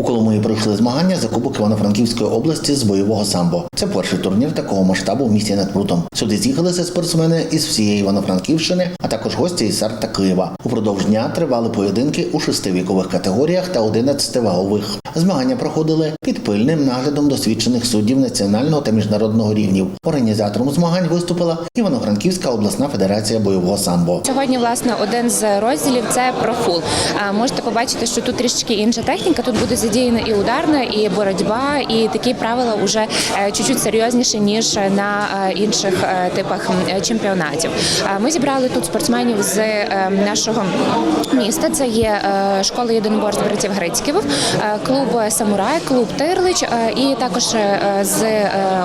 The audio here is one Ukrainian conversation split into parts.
У Коломиї пройшли змагання за Кубок Івано-Франківської області з бойового самбо. Це перший турнір такого масштабу в місті над Прутом. Сюди з'їхалися спортсмени із всієї Івано-Франківщини, а також гості із Сар та Києва. Упродовж дня тривали поєдинки у шести вікових категоріях та 11 вагових. Змагання проходили під пильним наглядом досвідчених суддів національного та міжнародного рівнів. Організатором змагань виступила Івано-Франківська обласна федерація бойового самбо. Сьогодні, власне, один з розділів це профул. Можете побачити, що тут трішки інша техніка. Тут буде задіяна і ударна, і боротьба, і такі правила вже е, чуть-чуть серйозніші ніж на е, інших е, типах чемпіонатів. Ми зібрали тут спортсменів з нашого міста. Це є школа єдиноборств братів Грицьків, клуб Самурай, клуб Тирлич, і також з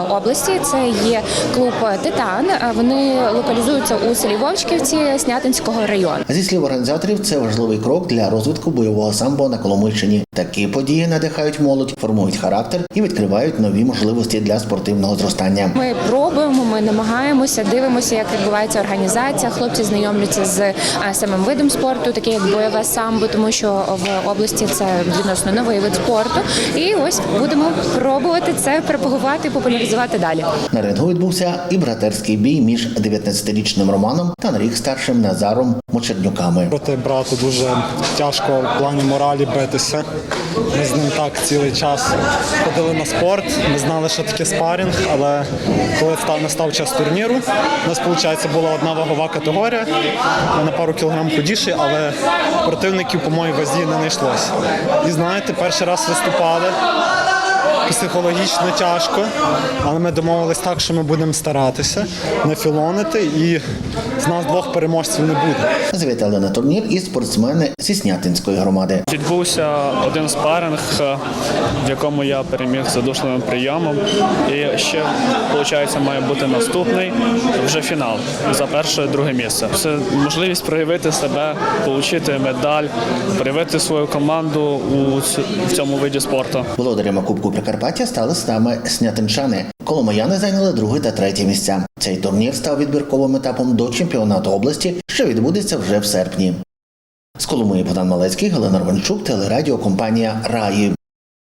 області це є клуб Титан. Вони локалізуються у селі Вовчківці Снятинського району. Зі слів організаторів, це важливий крок для розвитку бойового самбо на Коломийщині. Такі події надихають молодь, формують характер і відкривають нові можливості для спортивного зростання. Ми пробуємо, ми намагаємося, дивимося, як відбувається організація. Хлопці знайомляться з самим видом спорту, таке як бойове самбо, тому що в області це відносно новий вид спорту. І ось будемо пробувати це пропагувати популяризувати далі. На рингу відбувся і братерський бій між 19-річним Романом та на рік старшим Назаром Мочернюками. Проти брату дуже тяжко в плані моралі битися. Ми з ним так цілий час ходили на спорт. Ми знали, що таке спарінг, але коли настав час турніру, у нас виходить була одна вагова категорія. Ми на пару кілограм худіші, але противників по моїй вазі не знайшлося. І знаєте, перший раз виступали. Психологічно тяжко, але ми домовились так, що ми будемо старатися не філонити, і з нас двох переможців не буде. Завітали на турнір і спортсмени зі Снятинської громади. Відбувся один спаринг, е, в якому я переміг задушливим прийомом. І ще, виходить, має бути наступний вже фінал за перше друге місце. Це можливість проявити себе, отримати медаль, проявити свою команду у в цьому виді спорту. Володарями Кубку Прикарпаття стали саме снятинчани. Коломияни зайняли друге та третє місця. Цей турнір став відбірковим етапом до чемпіонату області, що відбудеться вже в серпні. З Коломиї Богдан Малецький, Галина Рванчук, телерадіокомпанія Раї.